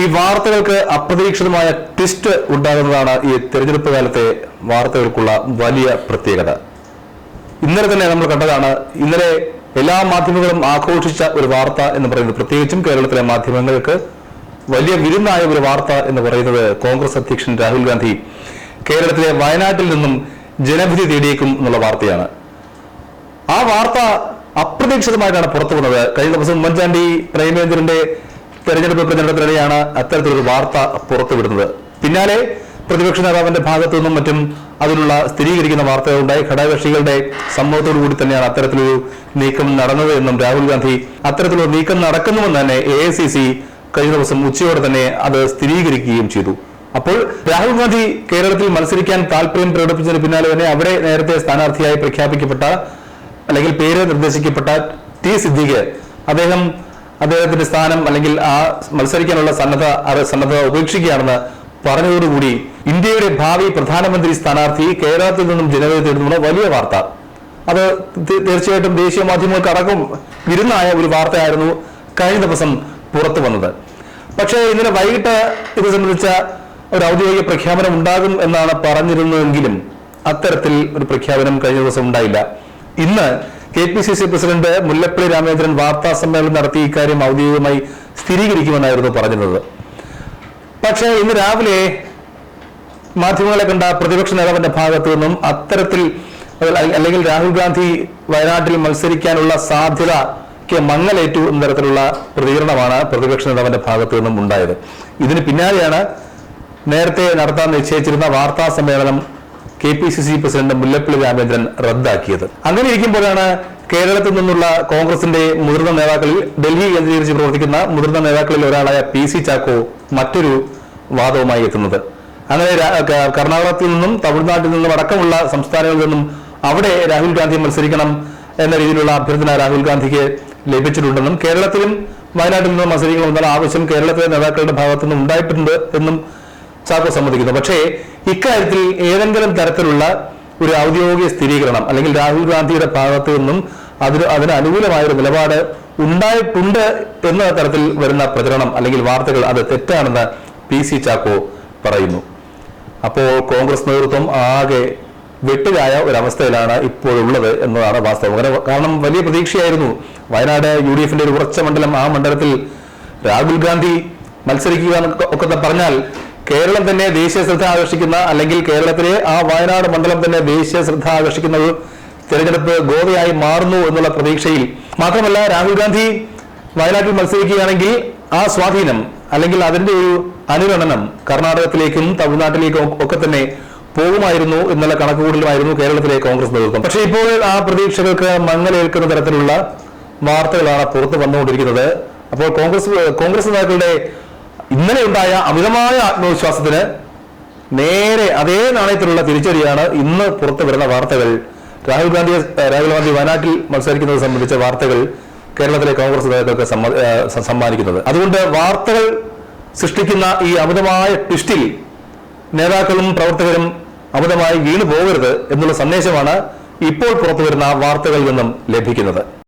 ഈ വാർത്തകൾക്ക് അപ്രതീക്ഷിതമായ ട്വിസ്റ്റ് ഉണ്ടാകുന്നതാണ് ഈ തെരഞ്ഞെടുപ്പ് കാലത്തെ വാർത്തകൾക്കുള്ള വലിയ പ്രത്യേകത. ഇന്നലെ തന്നെ നമ്മൾ കണ്ടതാണ് ഇന്നലെ എല്ലാ മാധ്യമങ്ങളും ആഘോഷിച്ച ഒരു വാർത്ത എന്ന് പറയുന്നത് പ്രത്യേകിച്ചും കേരളത്തിലെ മാധ്യമങ്ങൾക്ക് വലിയ വിരുന്നായ ഒരു വാർത്ത എന്ന് പറയുന്നത് കോൺഗ്രസ് അധ്യക്ഷൻ രാഹുൽ ഗാന്ധി കേരളത്തിലെ വയനാട്ടിൽ നിന്നും ജനവിധി തേടിയേക്കും എന്നുള്ള വാർത്തയാണ്. ആ വാർത്ത അപ്രതീക്ഷിതമായിട്ടാണ് പുറത്തു വന്നത് കഴിഞ്ഞ ദിവസം ഉമ്മൻചാണ്ടി പ്രേമേന്ദ്രന്റെ തെരഞ്ഞെടുപ്പ് പ്രചരണത്തിനിടെയാണ് അത്തരത്തിലൊരു വാർത്ത പുറത്തുവിടുന്നത്. പിന്നാലെ പ്രതിപക്ഷ നേതാവിന്റെ ഭാഗത്തു നിന്നും മറ്റും അതിനുള്ള സ്ഥിരീകരിക്കുന്ന വാർത്തകളുണ്ടായി. ഘടകകക്ഷികളുടെ സമ്മതത്തോടു കൂടി തന്നെയാണ് അത്തരത്തിലൊരു നീക്കം നടന്നത് എന്നും രാഹുൽ ഗാന്ധി അത്തരത്തിലൊരു നീക്കം നടക്കുന്നുവെന്ന് തന്നെ എ ഐ സി സി കഴിഞ്ഞ ദിവസം ഉച്ചയോടെ തന്നെ അത് സ്ഥിരീകരിക്കുകയും ചെയ്തു. അപ്പോൾ രാഹുൽ ഗാന്ധി കേരളത്തിൽ മത്സരിക്കാൻ താല്പര്യം പ്രകടിപ്പിച്ചതിന് പിന്നാലെ തന്നെ അവിടെ നേരത്തെ സ്ഥാനാർത്ഥിയായി പ്രഖ്യാപിക്കപ്പെട്ട അല്ലെങ്കിൽ പേര് നിർദ്ദേശിക്കപ്പെട്ട ടി സിദ്ദീഖ് അദ്ദേഹം അദ്ദേഹത്തിന്റെ സ്ഥാനം അല്ലെങ്കിൽ ആ മത്സരിക്കാനുള്ള സന്നദ്ധ സന്നദ്ധത ഉപേക്ഷിക്കുകയാണെന്ന് പറഞ്ഞതോടുകൂടി ഇന്ത്യയുടെ ഭാവി പ്രധാനമന്ത്രി സ്ഥാനാർത്ഥി കേരളത്തിൽ നിന്നും ജനവിധി തേടുന്ന വലിയ വാർത്ത. അത് തീർച്ചയായിട്ടും ദേശീയ മാധ്യമങ്ങൾക്കടക്കം വിരുന്നായ ഒരു വാർത്തയായിരുന്നു കഴിഞ്ഞ ദിവസം പുറത്തു വന്നത്. പക്ഷേ ഇന്നലെ വൈകിട്ട് ഇത് സംബന്ധിച്ച ഒരു ഔദ്യോഗിക പ്രഖ്യാപനം ഉണ്ടാകും എന്നാണ് പറഞ്ഞിരുന്നതെങ്കിലും അത്തരത്തിൽ ഒരു പ്രഖ്യാപനം കഴിഞ്ഞ ദിവസം ഉണ്ടായില്ല. ഇന്ന് K P C C president Mullappally Ramachandran വാർത്താ സമ്മേളനം നടത്തി ഇക്കാര്യം ഔദ്യോഗികമായി സ്ഥിരീകരിക്കുമെന്നായിരുന്നു പറഞ്ഞിരുന്നത് പക്ഷേ ഇന്ന് രാവിലെ മാധ്യമങ്ങളെ കണ്ട പ്രതിപക്ഷ നേതാവിന്റെ ഭാഗത്തു നിന്നും അത്തരത്തിൽ അല്ലെങ്കിൽ രാഹുൽ ഗാന്ധി വയനാട്ടിൽ മത്സരിക്കാനുള്ള സാധ്യതയ്ക്ക് മങ്ങലേറ്റു എന്ന തരത്തിലുള്ള പ്രതികരണമാണ് പ്രതിപക്ഷ നേതാവിന്റെ ഭാഗത്തു നിന്നും ഉണ്ടായത്. ഇതിന് പിന്നാലെയാണ് നേരത്തെ നടത്താൻ നിശ്ചയിച്ചിരുന്ന വാർത്താ സമ്മേളനം K P C C president Mullappally Ramachandran റദ്ദാക്കിയത്. അങ്ങനെ ഇരിക്കുമ്പോഴാണ് കേരളത്തിൽ നിന്നുള്ള കോൺഗ്രസിന്റെ മുതിർന്ന നേതാക്കളിൽ ഡൽഹി കേന്ദ്രീകരിച്ച് പ്രവർത്തിക്കുന്ന മുതിർന്ന നേതാക്കളിൽ ഒരാളായ പി സി ചാക്കോ മറ്റൊരു വാദവുമായി എത്തുന്നത്. അങ്ങനെ കർണാടകത്തിൽ നിന്നും തമിഴ്നാട്ടിൽ നിന്നും അടക്കമുള്ള സംസ്ഥാനങ്ങളിൽ നിന്നും അവിടെ രാഹുൽ ഗാന്ധി മത്സരിക്കണം എന്ന രീതിയിലുള്ള അഭ്യർത്ഥന രാഹുൽ ഗാന്ധിക്ക് ലഭിച്ചിട്ടുണ്ടെന്നും കേരളത്തിലും വയനാട്ടിൽ നിന്നും മത്സരിക്കണമെന്നുള്ള ആവശ്യം കേരളത്തിലെ നേതാക്കളുടെ ഭാഗത്തു നിന്നും ഉണ്ടായിട്ടുണ്ട് എന്നും ചാക്കോ സമ്മതിക്കുന്നു. പക്ഷേ ഇക്കാര്യത്തിൽ ഏതെങ്കിലും തരത്തിലുള്ള ഒരു ഔദ്യോഗിക സ്ഥിരീകരണം അല്ലെങ്കിൽ രാഹുൽ ഗാന്ധിയുടെ ഭാഗത്തു നിന്നും അതിന് അതിന് അനുകൂലമായ ഒരു നിലപാട് ഉണ്ടായിട്ടുണ്ട് എന്ന തരത്തിൽ വരുന്ന പ്രചരണം അല്ലെങ്കിൽ വാർത്തകൾ അത് തെറ്റാണെന്ന് പി സി ചാക്കോ പറയുന്നു. അപ്പോൾ കോൺഗ്രസ് നേതൃത്വം ആകെ വെട്ടിലായ ഒരവസ്ഥയിലാണ് ഇപ്പോഴുള്ളത് എന്നതാണ് വാസ്തവം. കാരണം വലിയ പ്രതീക്ഷയായിരുന്നു. വയനാട് യു ഡി എഫിന്റെ ഒരു ഉറച്ച മണ്ഡലം ആ മണ്ഡലത്തിൽ രാഹുൽ ഗാന്ധി മത്സരിക്കുക എന്നൊക്കെ പറഞ്ഞാൽ കേരളം തന്നെ ദേശീയ ശ്രദ്ധ ആകർഷിക്കുന്ന അല്ലെങ്കിൽ കേരളത്തിലെ ആ വയനാട് മണ്ഡലം തന്നെ ദേശീയ ശ്രദ്ധ ആകർഷിക്കുന്ന ഒരു തെരഞ്ഞെടുപ്പ് ഗോവയായി മാറുന്നു എന്നുള്ള പ്രതീക്ഷയിൽ മാത്രമല്ല രാഹുൽ ഗാന്ധി വയനാട്ടിൽ മത്സരിക്കുകയാണെങ്കിൽ ആ സ്വാധീനം അല്ലെങ്കിൽ അതിന്റെ ഒരു അനുരണനം കർണാടകത്തിലേക്കും തമിഴ്നാട്ടിലേക്കും ഒക്കെ തന്നെ പോകുമായിരുന്നു എന്നുള്ള കണക്കുകൂടലുമായിരുന്നു കേരളത്തിലെ കോൺഗ്രസ് നേതൃത്വം. പക്ഷേ ഇപ്പോൾ ആ പ്രതീക്ഷകൾക്ക് മങ്ങലേൽക്കുന്ന തരത്തിലുള്ള വാർത്തകളാണ് പുറത്തു വന്നുകൊണ്ടിരിക്കുന്നത്. അപ്പോൾ കോൺഗ്രസ് കോൺഗ്രസ് നേതാക്കളുടെ ഇന്നലെ ഉണ്ടായ അമിതമായ ആത്മവിശ്വാസത്തിന് നേരെ അതേ നാണയത്തിലുള്ള തിരിച്ചടിയാണ് ഇന്ന് പുറത്തു വരുന്ന വാർത്തകൾ. രാഹുൽ ഗാന്ധി രാഹുൽ ഗാന്ധി വയനാട്ടിൽ മത്സരിക്കുന്നത് സംബന്ധിച്ച വാർത്തകൾ കേരളത്തിലെ കോൺഗ്രസ് നേതാക്കൾക്ക് സമ്മ- സമ്മാനിക്കുന്നത്. അതുകൊണ്ട് വാർത്തകൾ സൃഷ്ടിക്കുന്ന ഈ അമിതമായ ട്വിസ്റ്റിൽ നേതാക്കളും പ്രവർത്തകരും അമിതമായി വീണു പോകരുത് എന്നുള്ള സന്ദേശമാണ് ഇപ്പോൾ പുറത്തു വരുന്ന വാർത്തകളിൽ നിന്നും ലഭിക്കുന്നത്.